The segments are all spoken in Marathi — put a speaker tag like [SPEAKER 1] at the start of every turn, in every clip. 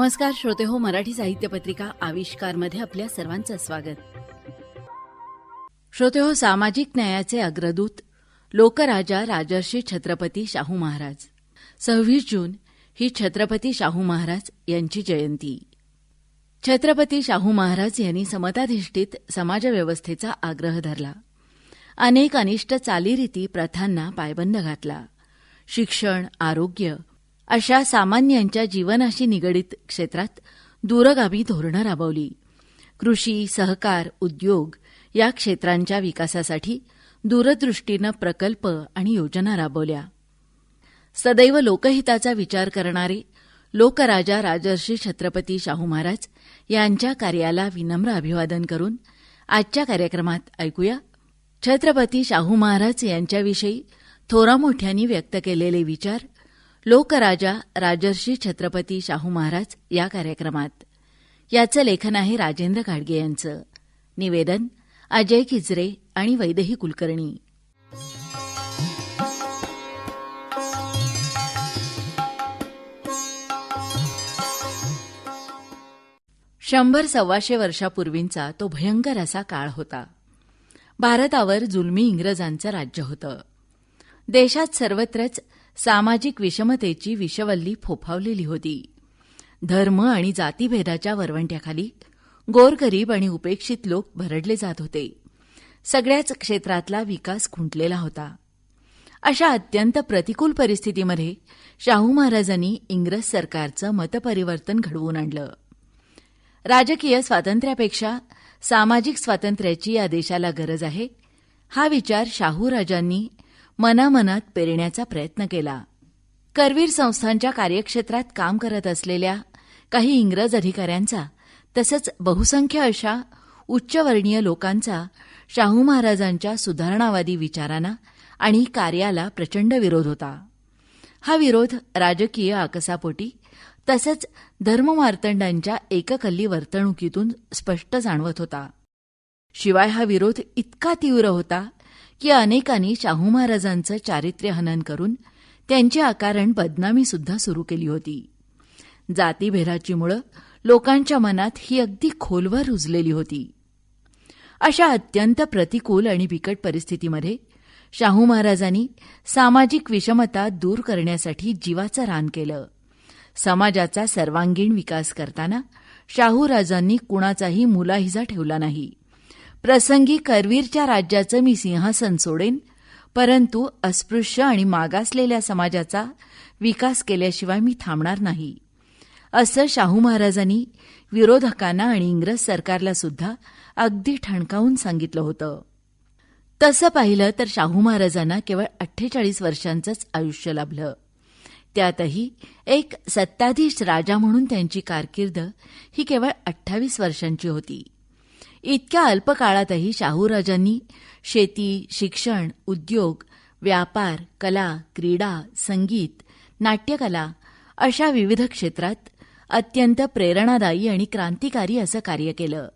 [SPEAKER 1] नमस्कार श्रोते हो मराठी साहित्य पत्रिका आविष्कारमध्ये आपल्या सर्वांचं स्वागत. श्रोते हो सामाजिक न्यायाचे अग्रदूत लोकराजा राजर्षी छत्रपती शाहू महाराज. सव्वीस जून ही छत्रपती शाहू महाराज यांची जयंती. छत्रपती शाहू महाराज यांनी समताधिष्ठित समाजव्यवस्थेचा आग्रह धरला. अनेक अनिष्ट चालीरीती प्रथांना पायबंद घातला. शिक्षण आरोग्य अशा सामान्यांच्या जीवनाशी निगडीत क्षेत्रात दूरगामी धोरणं राबवली. कृषी सहकार उद्योग या क्षेत्रांच्या विकासासाठी दूरदृष्टीनं प्रकल्प आणि योजना राबवल्या. सदैव लोकहिताचा विचार करणारे लोकराजा राजर्षी छत्रपती शाहू महाराज यांच्या कार्याला विनम्र अभिवादन करून आजच्या कार्यक्रमात ऐकूया छत्रपती शाहू महाराज यांच्याविषयी थोरामोठ्यांनी व्यक्त केलेले विचार लोकराजा राजर्षी छत्रपती शाहू महाराज या कार्यक्रमात. याचं लेखन आहे राजेंद्र घाडगे यांचं. निवेदन अजय किजरे आणि वैदेही कुलकर्णी. शंभर सव्वाशे वर्षापूर्वींचा तो भयंकर असा काळ होता. भारतावर जुलमी इंग्रजांचं राज्य होतं. देशात सर्वत्रच सामाजिक विषमतेची विषवल्ली फोफावलेली होती. धर्म आणि जातीभेदाच्या वरवंट्याखाली गोरगरीब आणि उपेक्षित लोक भरडले जात होते. सगळ्याच क्षेत्रातला विकास खुंटलेला होता. अशा अत्यंत प्रतिकूल परिस्थितीमध्ये शाहू महाराजांनी इंग्रज सरकारचं मतपरिवर्तन घडवून आणलं. राजकीय स्वातंत्र्यापेक्षा सामाजिक स्वातंत्र्याची या देशाला गरज आहे हा विचार शाहू राजांनी मनामनात पेरण्याचा प्रयत्न केला. करवीर संस्थांच्या कार्यक्षेत्रात काम करत असलेल्या काही इंग्रज अधिकाऱ्यांचा तसंच बहुसंख्य अशा उच्चवर्णीय लोकांचा शाहू महाराजांच्या सुधारणावादी विचारांना आणि कार्याला प्रचंड विरोध होता. हा विरोध राजकीय आकसापोटी तसंच धर्ममार्तंडांच्या एककल्ली वर्तणुकीतून स्पष्ट जाणवत होता. शिवाय हा विरोध इतका तीव्र होता की अनेकांनी शाहू महाराजांचं चारित्र्य हनन करून त्यांची आकारण बदनामी सुद्धा सुरू केली होती. जातीभेदाची मुळं लोकांच्या मनात ही अगदी खोलवर रुजलेली होती. अशा अत्यंत प्रतिकूल आणि बिकट परिस्थितीमध्ये शाहू महाराजांनी सामाजिक विषमता दूर करण्यासाठी जीवाचं रान केलं. समाजाचा सर्वांगीण विकास करताना शाहू राजांनी कुणाचाही मुलाहिजा ठेवला नाही. प्रसंगी करवीरच्या राज्याचं मी सिंहासन सोडेन. परंतु अस्पृश्य आणि मागासलेल्या समाजाचा विकास केल्याशिवाय मी थांबणार नाही. असं शाहू महाराजांनी विरोधकांना आणि इंग्रज सरकारला सुद्धा अगदी ठणकावून सांगितलं होतं. तसं पाहिलं तर शाहू महाराजांना केवळ अठ्ठेचाळीस वर्षांचंच आयुष्य लाभलं. त्यातही एक सत्ताधीश राजा म्हणून त्यांची कारकीर्द ही केवळ अठ्ठावीस वर्षांची होती. इतक्या अल्प काळातही शाहूराजांनी शेती शिक्षण उद्योग व्यापार कला क्रीडा संगीत नाट्यकला अशा विविध क्षेत्रात अत्यंत प्रेरणादायी आणि क्रांतिकारी असं कार्य केलं.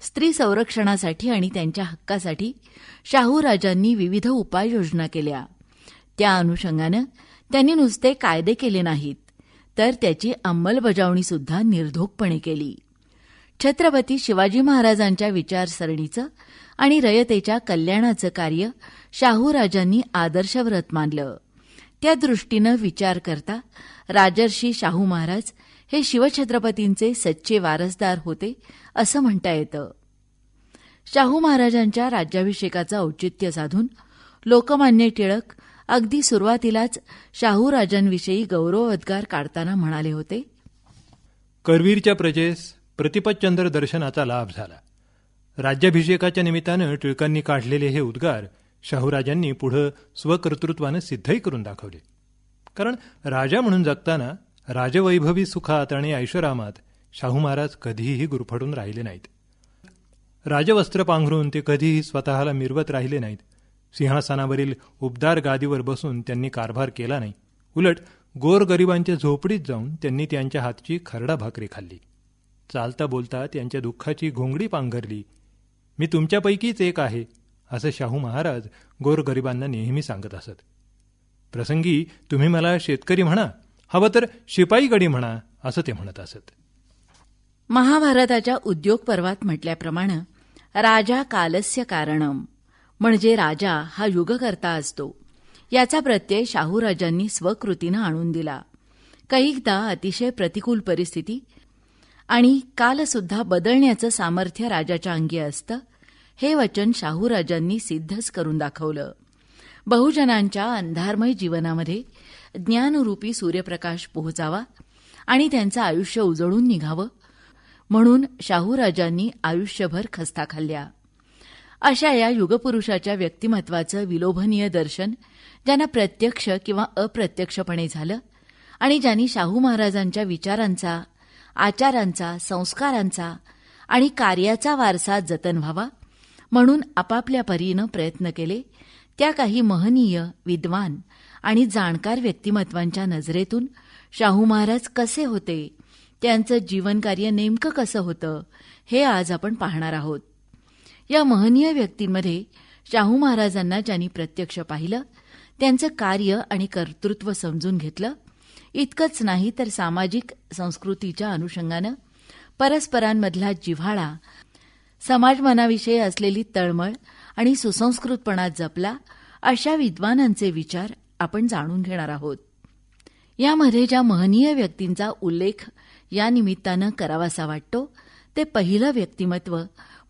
[SPEAKER 1] स्त्री संरक्षणासाठी आणि त्यांच्या हक्कासाठी शाहूराजांनी विविध उपाययोजना केल्या. त्या अनुषंगानं त्यांनी नुसते कायदे केले नाहीत तर त्याची अंमलबजावणीसुद्धा निर्धोकपणे केली. छत्रपती शिवाजी महाराजांच्या विचारसरणीचं आणि रयतेच्या कल्याणाचं कार्य शाहूराजांनी आदर्शव्रत मानलं. त्या दृष्टीनं विचार करता राजर्षी शाहू महाराज हे शिवछत्रपतींचे सच्चे वारसदार होते असं म्हणता येतं. शाहू महाराजांच्या राज्याभिषेकाचं औचित्य साधून लोकमान्य टिळक अगदी सुरुवातीलाच शाहू राजांविषयी गौरवोद्गार काढताना म्हणाले होते
[SPEAKER 2] करवीरच्या प्रजेस प्रतिपतचंद्र दर्शनाचा लाभ झाला. राज्याभिषेकाच्या निमित्तानं टिळकांनी काढलेले हे उद्गार शाहूराजांनी पुढं स्वकर्तृत्वानं सिद्धही करून दाखवले. कारण राजा म्हणून जगताना राजवैभवी सुखात आणि ऐश्वरामात शाहू महाराज कधीही गुरफडून राहिले नाहीत. राजवस्त्र पांघरून ते कधीही स्वतःला मिरवत राहिले नाहीत. सिंहासनावरील उबदार गादीवर बसून त्यांनी कारभार केला नाही. उलट गोरगरिबांच्या झोपडीत जाऊन त्यांनी त्यांच्या हातची खरडा भाकरी खाल्ली. चालता बोलता त्यांच्या दुःखाची घोंगडी पांघरली. मी तुमच्यापैकीच एक आहे असं शाहू महाराज गोरगरिबांना नेहमी सांगत असत. प्रसंगी तुम्ही मला शेतकरी म्हणा हवं तर शिपाईगडी म्हणा असं ते म्हणत असत.
[SPEAKER 1] महाभारताच्या उद्योग पर्वात म्हटल्याप्रमाणे राजा कालस्य कारणम म्हणजे राजा हा युगकर्ता असतो. याचा प्रत्यय शाहूराजांनी स्वकृतीनं आणून दिला. कैकदा अतिशय प्रतिकूल परिस्थिती आणि कालसुद्धा बदलण्याचं सामर्थ्य राजाच्या अंगी असतं हे वचन शाहूराजांनी सिद्धच करून दाखवलं. बहुजनांच्या अंधारमय जीवनामध्ये ज्ञानरूपी सूर्यप्रकाश पोहोचावा आणि त्यांचं आयुष्य उजळून निघावं म्हणून शाहूराजांनी आयुष्यभर खस्ता खाल्ल्या. अशा या युगपुरुषाच्या व्यक्तिमत्वाचं विलोभनीय दर्शन ज्यांना प्रत्यक्ष किंवा अप्रत्यक्षपणे झालं आणि ज्यांनी शाहू महाराजांच्या विचारांचा आचारांचा संस्कारांचा आणि कार्याचा वारसा जतन व्हावा म्हणून आपापल्या परीनं प्रयत्न केले. त्या काही महनीय विद्वान आणि जाणकार व्यक्तिमत्वांच्या नजरेतून शाहू महाराज कसे होते त्यांचं जीवनकार्य नेमकं कसं होतं हे आज आपण पाहणार आहोत. या महनीय व्यक्तींमध्ये शाहू महाराजांना ज्यांनी प्रत्यक्ष पाहिलं त्यांचं कार्य आणि कर्तृत्व समजून घेतलं इतकंच नाही तर सामाजिक संस्कृतीच्या अनुषंगानं परस्परांमधला जिव्हाळा समाजमनाविषयी असलेली तळमळ आणि सुसंस्कृतपणा जपला अशा विद्वानांचे विचार आपण जाणून घेणार आहोत. यामध्ये ज्या महनीय व्यक्तींचा उल्लेख या निमित्तानं करावासा वाटतो ते पहिलं व्यक्तिमत्व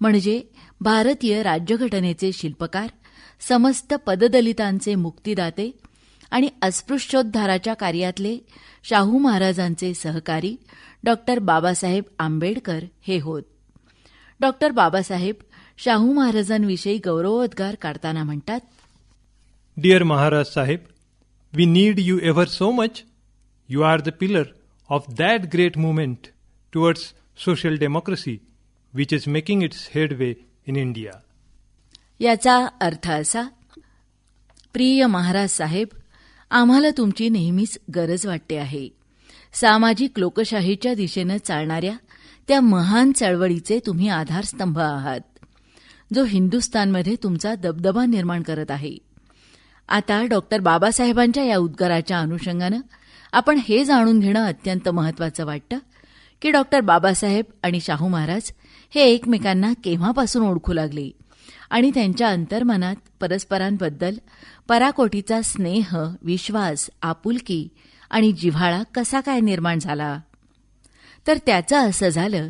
[SPEAKER 1] म्हणजे भारतीय राज्यघटनेचे शिल्पकार समस्त पददलितांचे मुक्तिदाते आणि अस्पृश्योद्धाराच्या कार्यातले शाहू महाराजांचे सहकारी डॉक्टर बाबासाहेब आंबेडकर हे होत. डॉक्टर बाबासाहेब शाहू महाराजांविषयी गौरवोद्गार काढताना म्हणतात
[SPEAKER 2] dear Maharaj Saheb we need you ever so much you are the pillar of that great movement towards social democracy which is making its headway in India
[SPEAKER 1] याचा अर्थ असा प्रिय महाराज साहेब आम्हाला तुमची नेहमीच गरज वाटते आहे. सामाजिक लोकशाहीच्या दिशेनं चालणाऱ्या त्या महान चळवळीचे तुम्ही आधारस्तंभ आहात. जो हिंदुस्थानमध्ये तुमचा दबदबा निर्माण करत आहे. आता डॉक्टर बाबासाहेबांच्या या उद्गाराच्या अनुषंगानं आपण हे जाणून घेणं अत्यंत महत्वाचं वाटतं की डॉक्टर बाबासाहेब आणि शाहू महाराज हे एकमेकांना केव्हापासून ओळखू लागले? आणि त्यांच्या अंतर्मनात परस्परांबद्दल पराकोटीचा स्नेह विश्वास आपुलकी आणि जिव्हाळा कसा काय निर्माण झाला? तर त्याचं असं झालं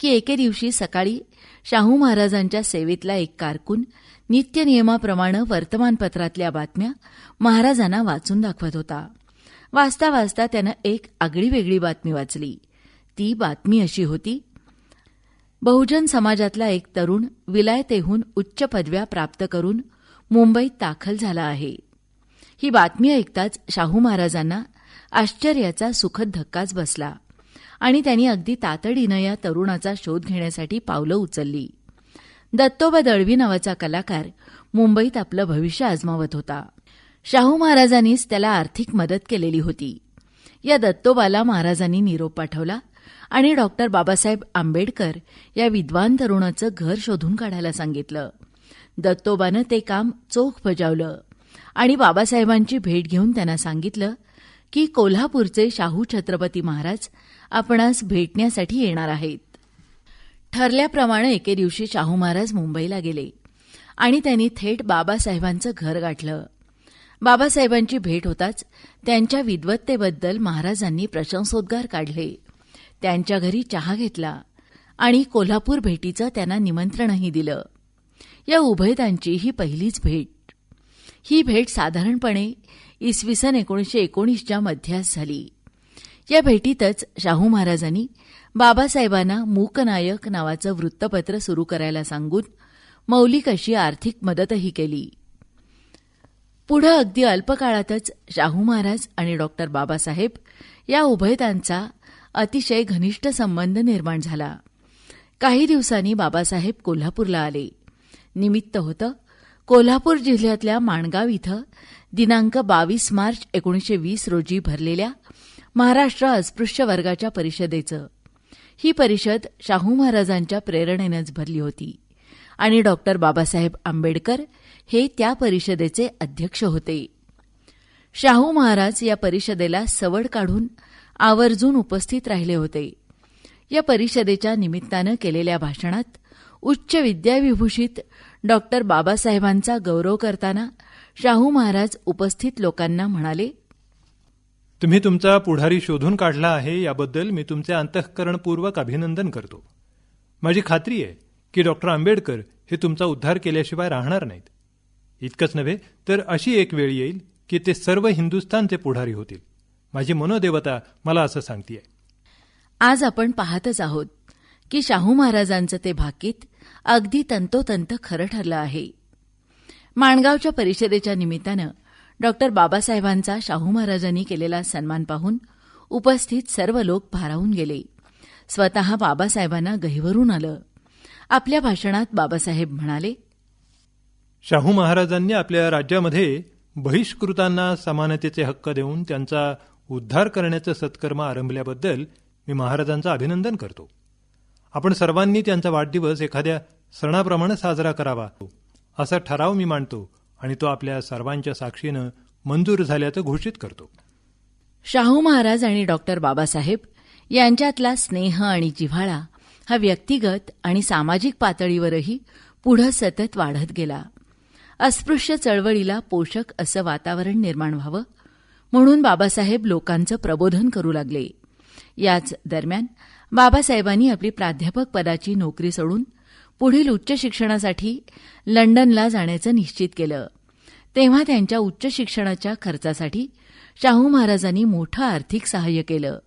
[SPEAKER 1] की एके दिवशी सकाळी शाहू महाराजांच्या सेवेतला एक कारकून नित्यनियमाप्रमाणे वर्तमानपत्रातल्या बातम्या महाराजांना वाचून दाखवत होता. वाचता वाचता त्यानं एक आगळी वेगळी बातमी वाचली. ती बातमी अशी होती बहुजन समाजातला एक तरुण विलायतेहून उच्च पदव्या प्राप्त करून मुंबईत दाखल झाला आहे. ही बातमी ऐकताच शाहू महाराजांना आश्चर्याचा सुखद धक्काच बसला आणि त्यांनी अगदी तातडीनं या तरुणाचा शोध घेण्यासाठी पावलं उचलली. दत्तोबा दळवी नावाचा कलाकार मुंबईत आपलं भविष्य आजमावत होता. शाहू महाराजांनीच त्याला आर्थिक मदत केलेली होती. या दत्तोबाला महाराजांनी निरोप पाठवला आणि डॉक्टर बाबासाहेब आंबेडकर या विद्वान तरुणाचं घर शोधून काढायला सांगितलं. दत्तोबानं ते काम चोख बजावलं आणि बाबासाहेबांची भेट घेऊन त्यांना सांगितलं की कोल्हापूरचे शाहू छत्रपती महाराज आपणास भेटण्यासाठी येणार आहेत. ठरल्याप्रमाणे एके दिवशी शाहू महाराज मुंबईला गेले आणि त्यांनी थेट बाबासाहेबांचं घर गाठलं. बाबासाहेबांची भेट होताच त्यांच्या विद्वत्तेबद्दल महाराजांनी प्रशंसोद्गार काढले. त्यांच्या घरी चहा घेतला आणि कोल्हापूर भेटीचं त्यांना निमंत्रणही दिलं. या उभयतांची ही पहिलीच भेट. ही भेट साधारणपणे इसवी सन एकोणीसशे एकोणीसच्या मध्यास झाली. या भेटीतच शाहू महाराजांनी बाबासाहेबांना मूकनायक नावाचं वृत्तपत्र सुरू करायला सांगून मौलिक अशी आर्थिक मदतही केली. पुढं अगदी अल्पकाळातच शाहू महाराज आणि डॉक्टर बाबासाहेब या उभयतांचा अतिशय घनिष्ठ संबंध निर्माण झाला. काही दिवसांनी बाबासाहेब कोल्हापूरला आले. निमित्त होतं कोल्हापूर जिल्ह्यातल्या माणगाव इथं दिनांक बावीस मार्च एकोणीसशे वीस रोजी भरलेल्या महाराष्ट्र अस्पृश्य वर्गाच्या परिषदेचं. ही परिषद शाहू महाराजांच्या प्रेरणेनंच भरली होती आणि डॉक्टर बाबासाहेब आंबेडकर हे त्या परिषदेचे अध्यक्ष होते. शाहू महाराज या परिषदेला सवड काढून आवर्जून उपस्थित राहिले होते. या परिषदेच्या निमित्तानं केलेल्या भाषणात उच्च विद्याविभूषित डॉक्टर बाबासाहेबांचा गौरव करताना शाहू महाराज उपस्थित लोकांना म्हणाले
[SPEAKER 2] तुम्ही तुमचा पुढारी शोधून काढला आहे याबद्दल मी तुमचे अंतःकरणपूर्वक अभिनंदन करतो. माझी खात्री आहे की डॉक्टर आंबेडकर हे तुमचा उद्धार केल्याशिवाय राहणार नाहीत. इतकंच नव्हे तर अशी एक वेळ येईल की ते सर्व हिंदुस्थानचे पुढारी होतील. माझी मनोदेवता मला असं सांगतीये.
[SPEAKER 1] आज आपण पाहतच आहोत की शाहू महाराजांचं ते भाकीत अगदी तंतोतंत खरं ठरलं आहे. माणगावच्या परिषदेच्या निमित्तानं डॉक्टर बाबासाहेबांचा शाहू महाराजांनी केलेला सन्मान पाहून उपस्थित सर्व लोक भारावून गेले. स्वतः बाबासाहेबांना गहिवरून आलं. आपल्या भाषणात बाबासाहेब म्हणाले
[SPEAKER 2] शाहू महाराजांनी आपल्या राज्यामध्ये बहिष्कृतांना समानतेचे हक्क देऊन त्यांचा उद्धार करण्याचं सत्कर्म आरंभल्याबद्दल मी महाराजांचं अभिनंदन करतो. आपण सर्वांनी त्यांचा वाढदिवस एखाद्या सणाप्रमाणे साजरा करावा असा ठराव मी मांडतो आणि तो आपल्या सर्वांच्या साक्षीनं मंजूर झाल्याचं घोषित करतो.
[SPEAKER 1] शाहू महाराज आणि डॉक्टर बाबासाहेब यांच्यातला स्नेह आणि जिव्हाळा हा व्यक्तिगत आणि सामाजिक पातळीवरही पुढं सतत वाढत गेला. अस्पृश्य चळवळीला पोषक असं वातावरण निर्माण व्हावं म्हणून बाबासाहेब लोकांचं प्रबोधन करू लागले. याच दरम्यान बाबासाहेबांनी आपली प्राध्यापक पदाची नोकरी सोडून पुढील उच्च शिक्षणासाठी लंडनला जाण्याचं निश्चित केलं. तेव्हा त्यांच्या उच्च शिक्षणाच्या खर्चासाठी शाहू महाराजांनी मोठं आर्थिक सहाय्य केलं.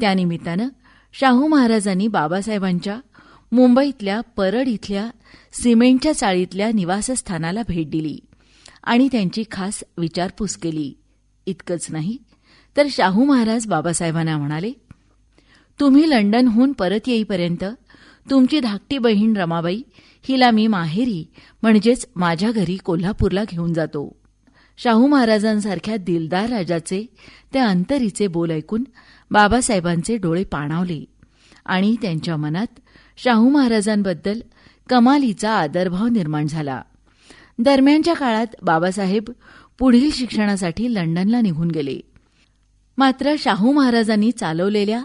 [SPEAKER 1] त्यानिमित्तानं शाहू महाराजांनी बाबासाहेबांच्या मुंबईतल्या परड इथल्या सिमेंटच्या चाळीतल्या निवासस्थानाला भेट दिली आणि त्यांची खास विचारपूस केली. इतकंच नाही. तर शाहू महाराज बाबासाहेबांना म्हणाले तुम्ही लंडनहून परत येईपर्यंत तुमची धाकटी बहीण रमाबाई हिला मी माहेरी म्हणजेच माझ्या घरी कोल्हापूरला घेऊन जातो. शाहू महाराजांसारख्या दिलदार राजाचे ते अंतरीचे बोल ऐकून बाबासाहेबांचे डोळे पाणावले आणि त्यांच्या मनात शाहू महाराजांबद्दल कमालीचा आदरभाव निर्माण झाला. दरम्यानच्या काळात बाबासाहेब पुढील शिक्षणासाठी लंडनला निघून गेले. मात्र शाहू महाराजांनी चालवलेल्या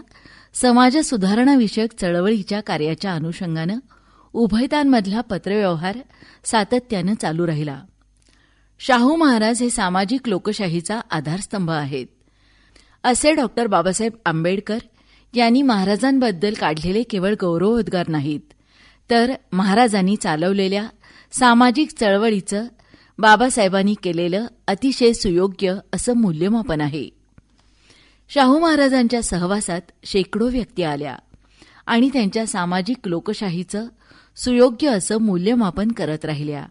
[SPEAKER 1] समाज सुधारणाविषयक चळवळीच्या कार्याच्या अनुषंगानं उभयतांमधला पत्रव्यवहार सातत्यानं चालू राहिला. शाहू महाराज हे सामाजिक लोकशाहीचा आधारस्तंभ आहेत. असे डॉक्टर बाबासाहेब आंबेडकर यांनी महाराजांबद्दल काढलेले केवळ गौरवोद्गार नाहीत तर महाराजांनी चालवलेल्या सामाजिक चळवळीचं बाबासाहेबांनी केलेलं अतिशय सुयोग्य असं मूल्यमापन आहे. शाहू महाराजांच्या सहवासात शेकडो व्यक्ती आल्या आणि त्यांच्या सामाजिक लोकशाहीचं सुयोग्य असं मूल्यमापन करत राहिल्या.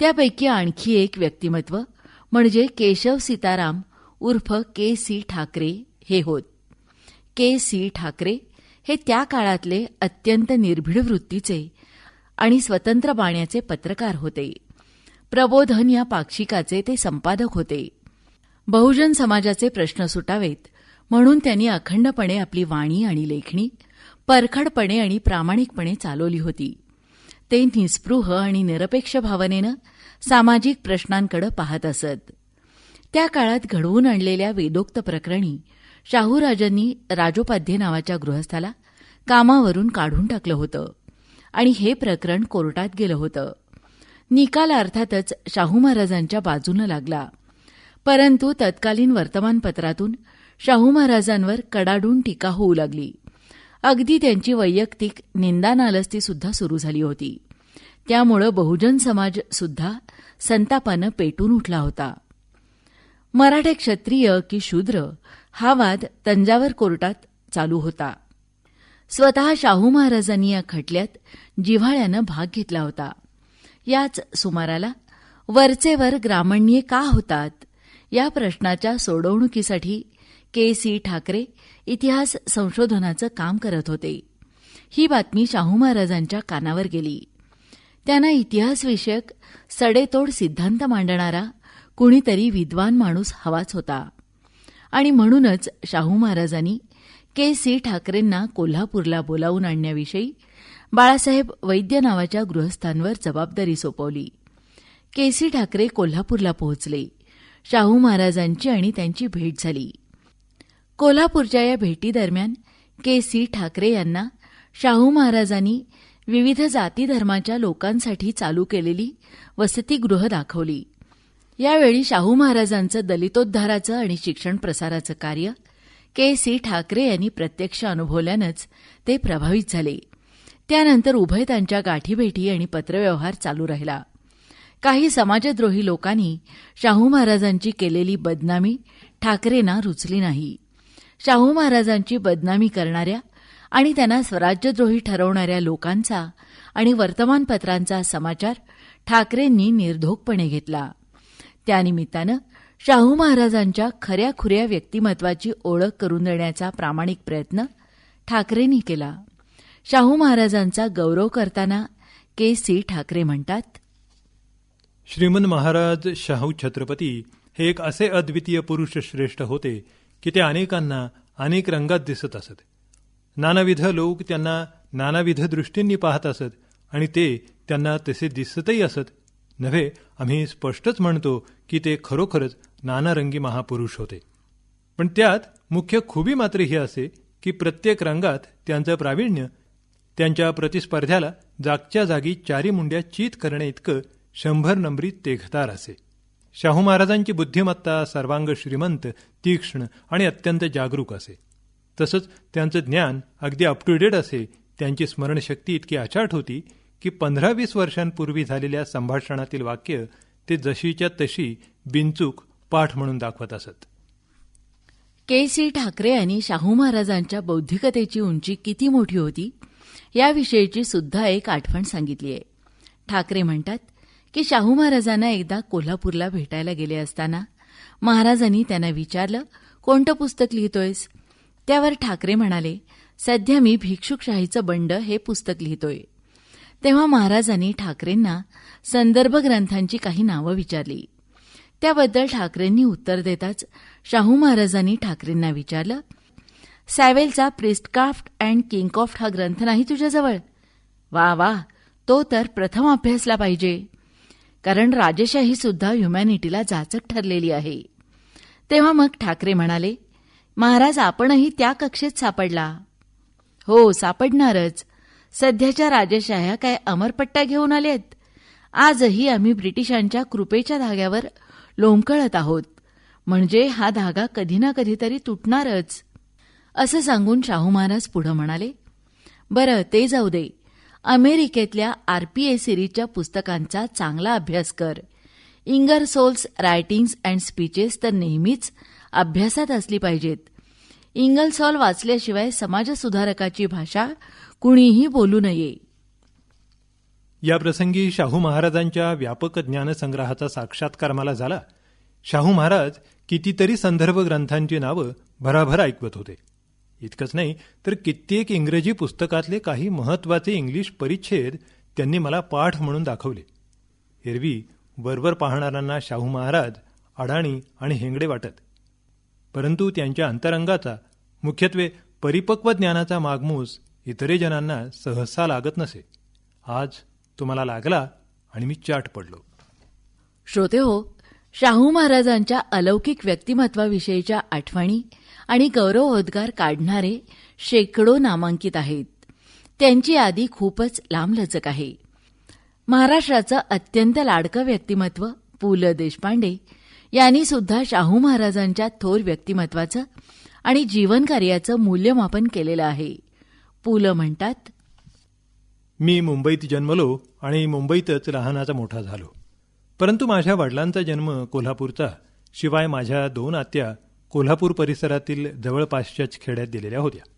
[SPEAKER 1] त्यापैकी आणखी एक व्यक्तिमत्व म्हणजे केशव सीताराम उर्फ के सी ठाकरे हे होत. के सी ठाकरे हे त्या काळातले अत्यंत निर्भीड वृत्तीचे आणि स्वतंत्र बाण्याचे पत्रकार होते. प्रबोधन या पाक्षिकाचे ते संपादक होते. बहुजन समाजाचे प्रश्न सुटावेत म्हणून त्यांनी अखंडपणे आपली वाणी आणि लेखणी परखडपणे आणि प्रामाणिकपणे चालवली होती. ते निस्पृह आणि निरपेक्ष भावनेनं सामाजिक प्रश्नांकडे पाहत असत. त्या काळात घडवून आणलेल्या वेदोक्त प्रकरणी शाहूराजांनी राजोपाध्ये नावाच्या गृहस्थाला कामावरून काढून टाकलं होतं आणि हे प्रकरण कोर्टात गेलं होतं. निकाल अर्थातच शाहू महाराजांच्या बाजूनं लागला. परंतु तत्कालीन वर्तमानपत्रातून शाहू महाराजांवर कडाडून टीका होऊ लागली. अगदी त्यांची वैयक्तिक निंदानालस्ती सुद्धा सुरू झाली होती. त्यामुळं बहुजन समाज सुद्धा संतापानं पेटून उठला होता. मराठे क्षत्रिय की शूद्र हा वाद तंजावर कोर्टात चालू होता. स्वतः शाहू महाराजांनी या खटल्यात जिव्हाळ्यानं भाग घेतला होता. याच सुमाराला वरचेवर ग्रामण्ये का होतात? या प्रश्नाच्या सोडवणुकीसाठी के सी ठाकरे इतिहास संशोधनाचं काम करत होते. ही बातमी शाहू महाराजांच्या कानावर गेली. त्यांना इतिहासविषयक सडेतोड सिद्धांत मांडणारा कुणीतरी विद्वान माणूस हवाच होता. आणि म्हणूनच शाहू महाराजांनी के सी ठाकरेंना कोल्हापूरला बोलावून आणण्याविषयी बाळासाहेब वैद्य नावाच्या गृहस्थांवर जबाबदारी सोपवली. के सी ठाकरे कोल्हापूरला पोहोचले. शाहू महाराजांची आणि त्यांची भेट झाली. कोल्हापूरच्या या भेटीदरम्यान के सी ठाकरे यांना शाहू महाराजांनी विविध जाती धर्माच्या लोकांसाठी चालू केलेली वसतिगृह दाखवली. यावेळी शाहू महाराजांचं दलितोद्धाराचं आणि शिक्षण प्रसाराचं कार्य के सी ठाकरे यांनी प्रत्यक्ष अनुभवल्यानंच ते प्रभावित झाले. त्यानंतर उभय त्यांच्या गाठीभेटी आणि पत्रव्यवहार चालू राहिला. काही समाजद्रोही लोकांनी शाहू महाराजांची केलेली बदनामी ठाकरेंना रुचली नाही. शाहू महाराजांची बदनामी करणाऱ्या आणि त्यांना स्वराज्यद्रोही ठरवणाऱ्या लोकांचा आणि वर्तमानपत्रांचा समाचार ठाकरेंनी निर्धोकपणे घेतला. त्यानिमित्तानं शाहू महाराजांच्या खऱ्या खुऱ्या व्यक्तिमत्वाची ओळख करून देण्याचा प्रामाणिक प्रयत्न ठाकरेंनी केला. शाहू महाराजांचा गौरव करताना के सी ठाकरे म्हणतात
[SPEAKER 2] श्रीमंत महाराज शाहू छत्रपती हे एक असे अद्वितीय पुरुष श्रेष्ठ होते की ते अनेकांना अनेक रंगात दिसत असत. नानाविध लोक त्यांना नानाविध दृष्टींनी पाहत असत आणि ते त्यांना तसे दिसतही असत. नव्हे आम्ही स्पष्टच म्हणतो की ते खरोखरच नानारंगी महापुरुष होते. पण त्यात मुख्य खुबी मात्र ही असे की प्रत्येक रंगात त्यांचं प्रावीण्य त्यांच्या प्रतिस्पर्ध्याला जागच्या जागी चारी मुंड्या चित करणे इतकं शंभर नंबरी तेघतार असे. शाहू महाराजांची बुद्धिमत्ता सर्वांग श्रीमंत तीक्ष्ण आणि अत्यंत जागरूक असे. तसंच त्यांचं ज्ञान अगदी अप टू डेट असे. त्यांची स्मरणशक्ती इतकी अचाट होती की पंधरा वीस वर्षांपूर्वी झालेल्या संभाषणातील वाक्य ते जशीच्या तशी बिनचूक पाठ म्हणून दाखवत असत.
[SPEAKER 1] के सी ठाकरे यांनी शाहू महाराजांच्या बौद्धिकतेची उंची किती मोठी होती? याविषयीची सुद्धा एक आठवण सांगितली आहे ठाकरे म्हणतात की शाहू महाराजांना एकदा कोल्हापूरला भेटायला गेले असताना महाराजांनी त्यांना विचारलं कोणतं पुस्तक लिहितोयस? त्यावर ठाकरे म्हणाले सध्या मी भिक्षुकशाहीचं बंड हे पुस्तक लिहितोय. तेव्हा महाराजांनी ठाकरेंना संदर्भ ग्रंथांची काही नावं विचारली. त्याबद्दल ठाकरेंनी उत्तर देताच शाहू महाराजांनी ठाकरेंना विचारलं सॅवेलचा प्रिस्टक्राफ्ट अँड किंगकॉफ्ट हा ग्रंथ नाही तुझ्याजवळ? वा वा तो तर प्रथम अभ्यासला पाहिजे. कारण राजेशाही सुद्धा ह्युमॅनिटीला जाचक ठरलेली आहे. तेव्हा मग ठाकरे म्हणाले महाराज आपणही त्या कक्षेत सापडला. हो सापडणारच. सध्याच्या राजेशाह्या काय अमरपट्टा घेऊन आलेत? आजही आम्ही ब्रिटिशांच्या कृपेच्या धाग्यावर लोंबकळत आहोत. म्हणजे हा धागा कधी ना कधीतरी तुटणारच. असं सांगून शाहू महाराज पुढं म्हणाले बरं ते जाऊ दे. अमेरिकेतल्या आरपीए सिरीजच्या पुस्तकांचा चांगला अभ्यास कर. इंगरसोल्स रायटिंग्स अँड स्पीचेस तर नेहमीच अभ्यासात असली पाहिजेत. इंगलसॉल वाचल्याशिवाय समाजसुधारकाची भाषा कुणीही बोलू नये.
[SPEAKER 2] या प्रसंगी शाहू महाराजांच्या व्यापक ज्ञानसंग्रहाचा साक्षात्कार मला झाला. शाहू महाराज कितीतरी संदर्भ ग्रंथांची नावं भराभर ऐकवत होते. इतकंच नाही तर कित्येक इंग्रजी पुस्तकातले काही महत्त्वाचे इंग्लिश परिच्छेद त्यांनी मला पाठ म्हणून दाखवले. एरवी वरवर पाहणाऱ्यांना शाहू महाराज अडाणी आणि हेंगडे वाटत. परंतु त्यांच्या अंतरंगाचा मुख्यत्वे परिपक्व ज्ञानाचा मागमूस इतरे जणांना सहसा लागत नसे. आज तुम्हाला लागला आणि मी चाट पडलो.
[SPEAKER 1] श्रोते हो शाहू महाराजांच्या अलौकिक व्यक्तिमत्वाविषयीच्या आठवणी आणि गौरवोद्गार काढणारे शेकडो नामांकित आहेत. त्यांची यादी खूपच लांबलचक आहे. महाराष्ट्राचं अत्यंत लाडकं व्यक्तिमत्व पु ल देशपांडे यांनी सुद्धा शाहू महाराजांच्या थोर व्यक्तिमत्वाचं आणि जीवनकार्याचं मूल्यमापन केलेलं आहे. पु ल म्हणतात
[SPEAKER 2] मी मुंबईत जन्मलो आणि मुंबईतच लहानाचा मोठा झालो. परंतु माझ्या वडिलांचा जन्म कोल्हापूरचा. शिवाय माझ्या दोन आत्या कोल्हापूर परिसरातील जवळपासच्याच खेड्यात दिलेल्या होत्या.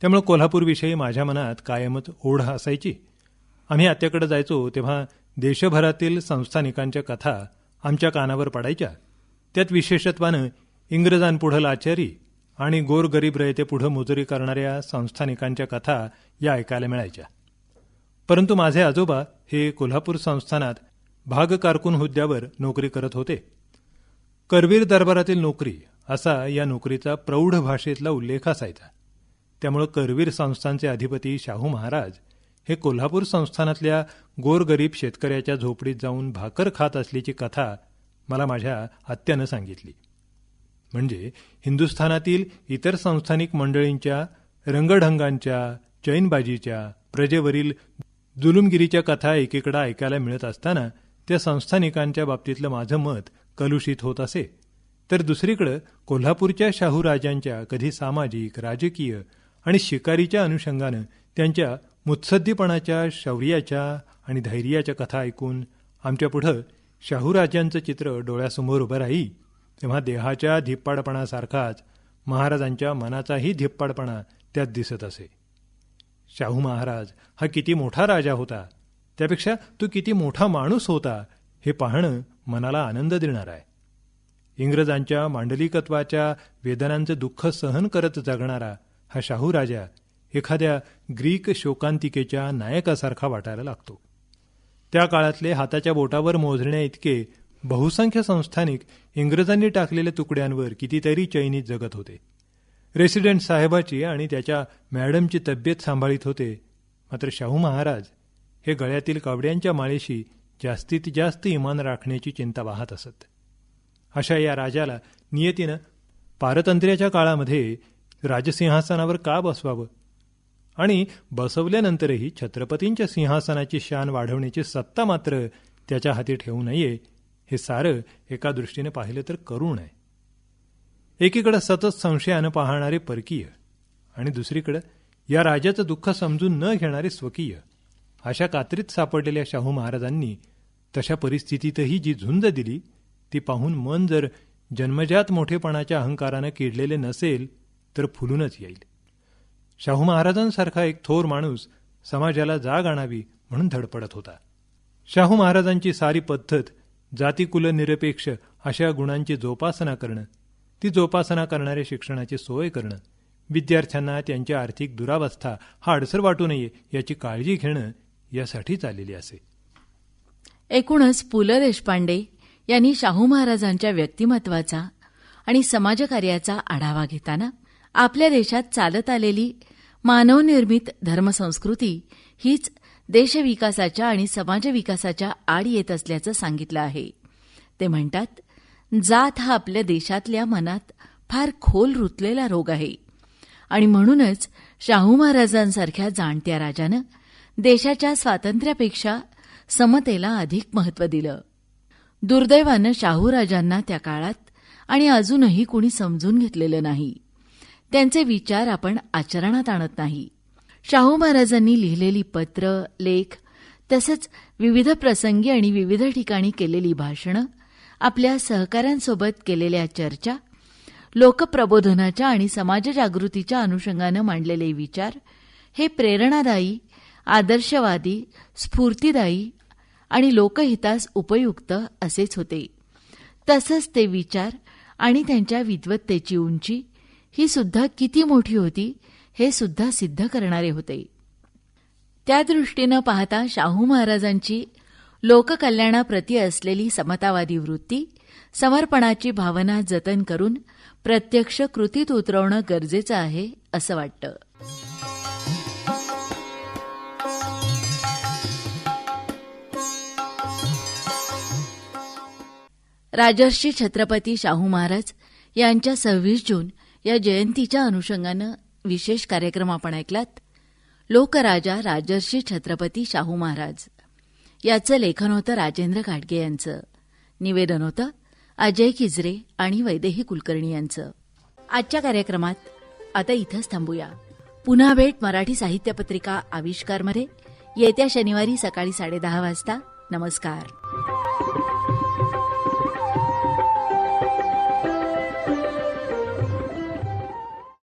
[SPEAKER 2] त्यामुळे कोल्हापूरविषयी माझ्या मनात कायमच ओढ असायची. आम्ही आत्याकडे जायचो तेव्हा देशभरातील संस्थानिकांच्या कथा आमच्या कानावर पडायच्या. त्यात विशेषत्वानं इंग्रजांपुढं लाचारी आणि गोरगरीब रयतेपुढं पुढं करणाऱ्या संस्थानिकांच्या कथा या ऐकायला मिळायच्या. परंतु माझे आजोबा हे कोल्हापूर संस्थानात भाग कारकून हुद्द्यावर नोकरी करत होते. करवीर दरबारातील नोकरी असा या नोकरीचा प्रौढ भाषेतला उल्लेख असायचा. त्यामुळं करवीर संस्थांचे अधिपती शाहू महाराज हे कोल्हापूर संस्थानातल्या गोरगरीब शेतकऱ्याच्या झोपडीत जाऊन भाकर खात असल्याची कथा मला माझ्या आत्यानं सांगितली. म्हणजे हिंदुस्थानातील इतर संस्थानिक मंडळींच्या रंगढंगांच्या चैनबाजीच्या प्रजेवरील जुलुमगिरीच्या कथा एकीकडे ऐकायला मिळत असताना त्या संस्थानिकांच्या बाबतीतलं माझं मत कलुषित होत असे. तर दुसरीकडं कोल्हापूरच्या शाहू राजांच्या कधी सामाजिक राजकीय आणि शिकारीच्या अनुषंगानं त्यांच्या मुत्सद्दीपणाच्या शौर्याच्या आणि धैर्याच्या कथा ऐकून आमच्या पुढं शाहू राजांचं चित्र डोळ्यासमोर उभं राही तेव्हा देहाच्या धिप्पाडपणासारखाच महाराजांच्या मनाचाही धिप्पाडपणा त्यात दिसत असे. शाहू महाराज हा किती मोठा राजा होता. त्यापेक्षा तो किती मोठा माणूस होता हे पाहणं मनाला आनंद देणार आहे. इंग्रजांच्या मांडलिकत्वाच्या वेदनांचं दुःख सहन करत जगणारा हा शाहू राजा एखाद्या ग्रीक शोकांतिकेच्या नायकासारखा वाटायला लागतो. त्या काळातले हाताच्या बोटावर मोजण्या इतके बहुसंख्य संस्थानिक इंग्रजांनी टाकलेल्या तुकड्यांवर कितीतरी चैनीत जगत होते. रेसिडेंट साहेबाची आणि त्याच्या मॅडमची तब्येत सांभाळीत होते. मात्र शाहू महाराज हे गळ्यातील कावड्यांच्या माळेशी जास्तीत जास्त इमान राखण्याची चिंता वाहत असत. अशा या राजाला नियतीनं पारतंत्र्याच्या काळामध्ये राजसिंहासनावर का बसवावं? आणि बसवल्यानंतरही छत्रपतींच्या सिंहासनाची शान वाढवण्याची सत्ता मात्र त्याच्या हाती ठेवू नये हे सारं एका दृष्टीने पाहिलं तर करू नये एकीकडं सतत संशयानं पाहणारे परकीय आणि दुसरीकडं या राजाचं दुःख समजून न घेणारे स्वकीय अशा कात्रीत सापडलेल्या शाहू महाराजांनी तशा परिस्थितीतही जी झुंज दिली ती पाहून मन जर जन्मजात मोठेपणाच्या अहंकारानं किडलेले नसेल तर फुलूनच येईल. शाहू महाराजांसारखा एक थोर माणूस समाजाला जाग आणावी म्हणून धडपडत होता. शाहू महाराजांची सारी पद्धत जातीकुल निरपेक्ष अशा गुणांची जोपासना करणं ती जोपासना करणारे शिक्षणाची सोय करणं विद्यार्थ्यांना त्यांची आर्थिक दुरावस्था हा अडसर वाटू नये याची काळजी घेणं यासाठी आलेली असे.
[SPEAKER 1] एकूणच पु ल देशपांडे यांनी शाहू महाराजांच्या व्यक्तिमत्वाचा आणि समाजकार्याचा आढावा घेताना आपल्या देशात चालत आलेली मानवनिर्मित धर्मसंस्कृती हीच देशविकासाच्या आणि समाजविकासाच्या आड येत असल्याचं सांगितलं आहे. ते म्हणतात जात हा आपल्या देशातल्या मनात फार खोल रुतलेला रोग आहे. आणि म्हणूनच शाहू महाराजांसारख्या जाणत्या राजानं देशाच्या स्वातंत्र्यापेक्षा समतेला अधिक महत्त्व दिलं. दुर्दैवानं शाहू राजांना त्या काळात आणि अजूनही कुणी समजून घेतलेलं नाही. त्यांचे विचार आपण आचरणात आणत नाही. शाहू महाराजांनी लिहिलेली पत्र लेख तसंच विविध प्रसंगी आणि विविध ठिकाणी केलेली भाषणं आपल्या सहकाऱ्यांसोबत केलेल्या चर्चा लोकप्रबोधनाच्या आणि समाजजागृतीच्या अनुषंगानं मांडलेले विचार हे प्रेरणादायी आदर्शवादी स्फूर्तिदायी आणि लोकहितास उपयुक्त असेच होते. तसंच ते विचार आणि त्यांच्या विद्वत्तेची उंची ही सुद्धा किती मोठी होती हे सुद्धा सिद्ध करणारे होते. त्या दृष्टीनं पाहता शाहू महाराजांची लोककल्याणाप्रती असलेली समतावादी वृत्ती समर्पणाची भावना जतन करून प्रत्यक्ष कृतीत उतरवणं गरजेचं आहे असं वाटतं. राजर्षी छत्रपती शाहू महाराज यांच्या सव्वीस जून या जयंतीच्या अनुषंगानं विशेष कार्यक्रम आपण ऐकलात. लोकराजा राजर्षी छत्रपती शाहू महाराज. याचं लेखन होतं राजेंद्र घाटगे यांचं. निवेदन होतं अजय किजरे आणि वैदेही कुलकर्णी यांचं. आजच्या कार्यक्रमात आता इथंच थांबूया. पुन्हा भेट मराठी साहित्य पत्रिका आविष्कारमध्ये येत्या शनिवारी सकाळी साडेदहा वाजता. नमस्कार.